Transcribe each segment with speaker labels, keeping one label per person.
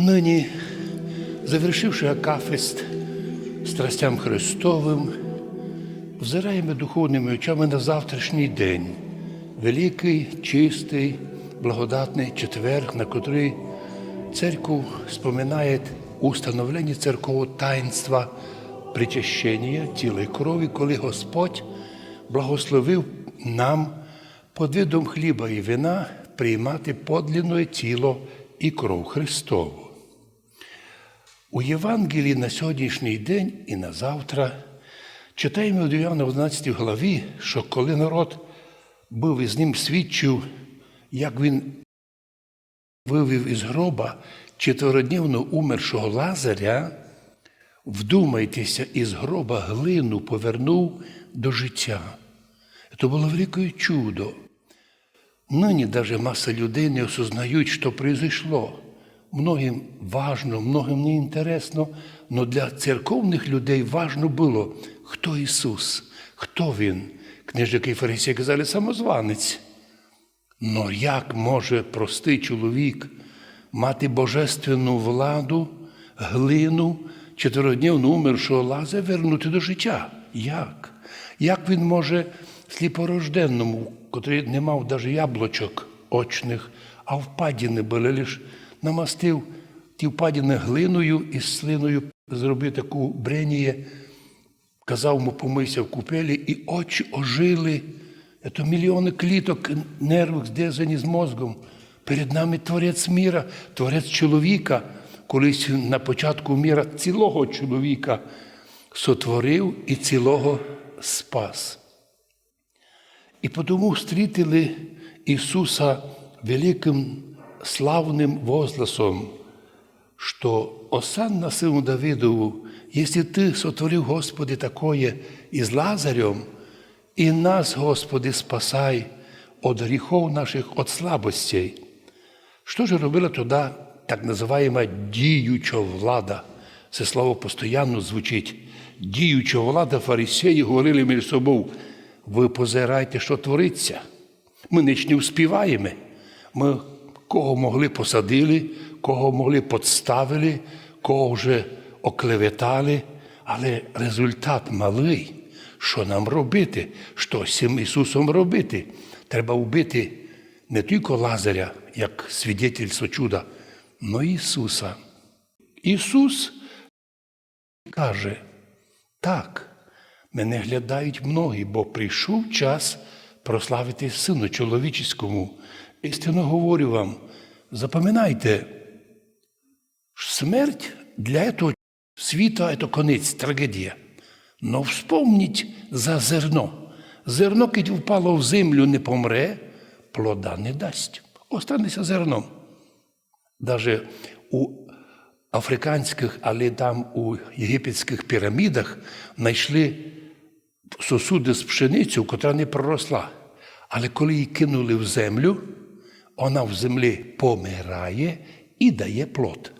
Speaker 1: Нині, завершивши Акафист страстям Христовим, взираємо духовними очами на завтрашній день, великий, чистий, благодатний четверг, на котрий церква споминає установлення церковного таїнства причащення тіла і крові, коли Господь благословив нам під видом хліба і вина приймати подлінне тіло і кров Христову. У Євангелії на сьогоднішній день і на завтра читаємо в 11 главі, що коли народ був із ним свідчив, як він вивів із гроба четверодневно умершого Лазаря, вдумайтеся, із гроба глину повернув до життя. Це було велике чудо. Нині даже маса людей не осознають, що произошло. Многим важно, многим не інтересно, но для церковних людей важно було, хто Ісус, хто Він. Книжники і фарисії казали самозванець. Но як може простий чоловік мати божественну владу, глину, чотиридневно умершого лаза вернути до життя? Як? Як він може сліпорожденному, котрий не мав навіть яблучок очних, а впадіни були, лиш намастив ті впадіни глиною і слиною зробив таку бреніє, казав йому помийся в купелі, і очі ожили. Це мільйони кліток, нервів здезані з мозгом. Перед нами творець міра, творець чоловіка, колись на початку міра цілого чоловіка сотворив і цілого спас. І тому встрітили Ісуса великим славним возгласом, що Осанна сину Давидову, якщо ти сотворив, Господи, такое із Лазарем, і нас, Господи, спасай від гріхов наших, від слабостей. Що ж робила тоді так називаємо діюча влада? Це слово постійно звучить. Діюча влада фарисеї говорили між собою, ви позирайте, що твориться. Ми ніч не успіваємо. Ми кого могли посадили, кого могли подставили, кого вже оклеветали, але результат малий. Що нам робити? Що з цим Ісусом робити? Треба вбити не тільки Лазаря, як свідетельство чуда, но Ісуса. Ісус каже, так, мене глядають многі, бо прийшов час прославити Сину чоловічському. Істинно говорю вам, запам'ятайте, смерть для цього світа – це конець, трагедія. Но вспомніть за зерно. Зерно, коли впало в землю, не помре, плода не дасть. Останеться зерном. Даже у африканських, але там у єгипетських пірамідах знайшли сосуди з пшеницею, котра не проросла. Але коли її кинули в землю, вона в землі помирає і дає плод.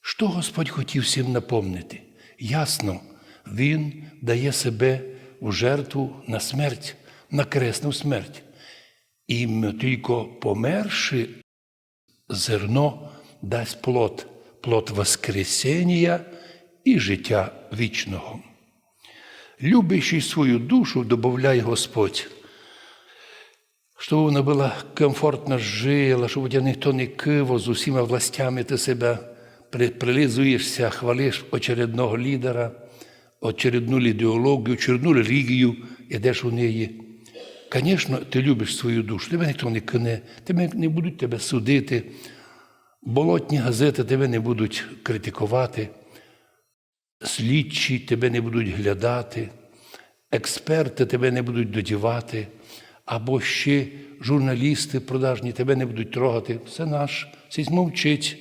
Speaker 1: Що Господь хотів всім напомнити? Ясно, Він дає себе в жертву на смерть, на кресну смерть. І тільки померши, зерно дасть плод, плод Воскресення і життя вічного. Любящий свою душу, добавляє Господь, щоб вона була комфортно жила, щоб у тебе ніхто не киво з усіма властями ти себе прилизуєшся, хвалиш очередного лідера, очередну ідеологію, очередну релігію, ідеш у неї. Звісно, ти любиш свою душу, тебе ніхто не кине, тебе не будуть тебе судити, болотні газети тебе не будуть критикувати, слідчі тебе не будуть глядати, експерти тебе не будуть додівати, або ще журналісти продажні тебе не будуть трогати. Все наш, сість мовчить,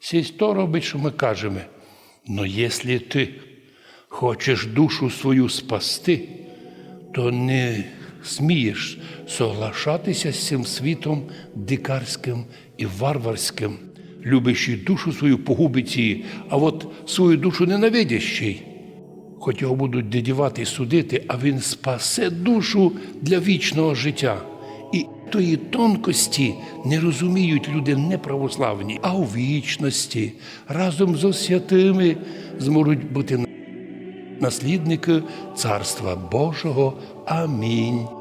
Speaker 1: сість то робить, що ми кажемо. Но якщо ти хочеш душу свою спасти, то не смієш соглашатися з цим світом дикарським і варварським, любящий душу свою погубить її, а от свою душу ненавидящий. Хоч його будуть дедівати і судити, а він спасе душу для вічного життя. І Тої тонкості не розуміють люди неправославні, а у вічності разом з святими зможуть бути наслідники Царства Божого. Амінь.